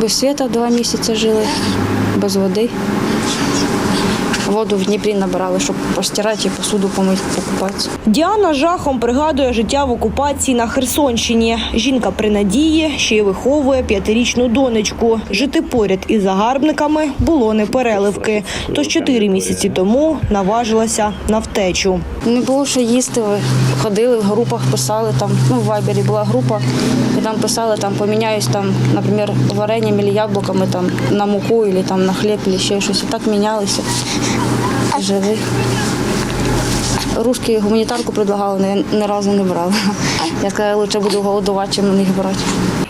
Без світа два місяці жили, без води. Воду в Дніпрі набирали, щоб постирати і посуду помити, покупатися. Діана жахом пригадує життя в окупації на Херсонщині. Жінка при надії ще й виховує п'ятирічну донечку. Жити поряд із загарбниками було не переливки. Тож чотири місяці тому наважилася на втечу. Не було що їсти. ви Ходили в групах, писали там. Ну, в Вайбері була група, і там писали, там поміняюсь там, наприклад, варенням або яблуками там на муку, або там на хліб, або ще щось. І так мінялися. Жили. Русські гуманітарку предлагали, але я ні разу не брала. Я сказала, лучше буду голодувати, чим на них брати.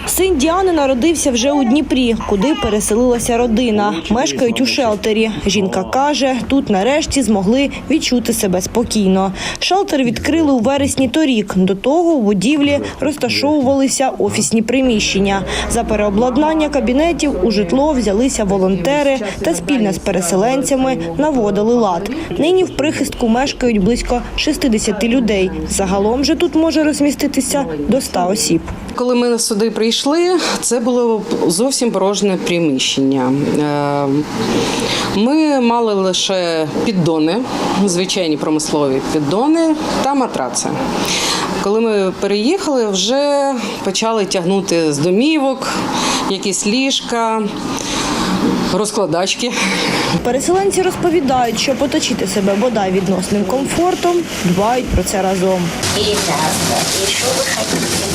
Син Діани народився вже у Дніпрі, куди переселилася родина. Мешкають у шелтері. Жінка каже, тут нарешті змогли відчути себе спокійно. Шелтер відкрили у вересні торік. До того у будівлі розташовувалися офісні приміщення. За переобладнання кабінетів у житло взялися волонтери та спільно з переселенцями наводили лад. Нині в прихистку мешкають близько 60 людей. Загалом же тут може розміститися до 100 осіб. Коли ми сюди прийшли, це було зовсім порожнє приміщення. Е, Ми мали лише піддони, звичайні промислові піддони та матраци. Коли ми переїхали, вже почали тягнути з домівок, якісь ліжка, розкладачки. Переселенці розповідають, що поточити себе бодай відносним комфортом, дбають про це разом.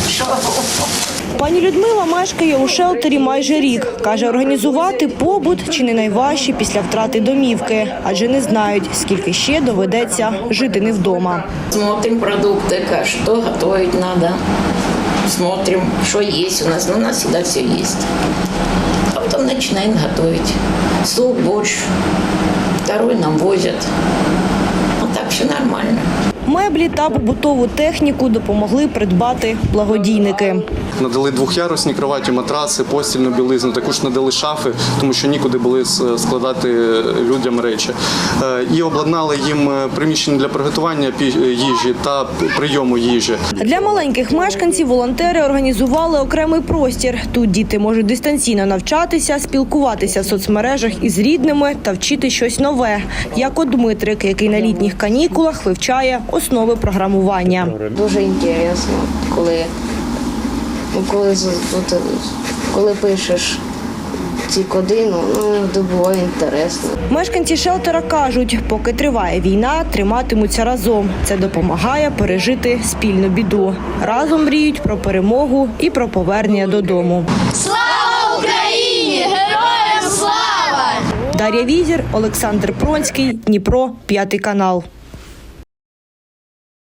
Что? Пані Людмила мешкає у шелтері майже рік. Каже, організувати побут чи не найважче після втрати домівки, адже не знають, скільки ще доведеться жити не вдома. Смотрим продукты, как, что готовить надо. Смотрим, что есть у нас. Ну, у нас всегда все есть. Начинаем готовить. Суп, борщ. Второй нам возят. Вот так все нормально. Меблі та побутову техніку допомогли придбати благодійники. Надали двох'ярусні кроваті, матраци, постільну білизну, також надали шафи, тому що нікуди були складати людям речі. Е, І обладнали їм е, приміщення для приготування їжі та прийому їжі. Для маленьких мешканців волонтери організували окремий простір. Тут діти можуть дистанційно навчатися, спілкуватися в соцмережах із рідними та вчити щось нове, як от Дмитрик, який на літніх канікулах вивчає основи програмування. Дуже інтересно, коли, коли, коли пишеш ці коди, ну, ну буває інтересно. Мешканці шелтера кажуть, поки триває війна, триматимуться разом. Це допомагає пережити спільну біду. Разом мріють про перемогу і про повернення додому. Слава Україні! Героям слава! Дар'я Візір, Олександр Пронський, Дніпро, п'ятий канал.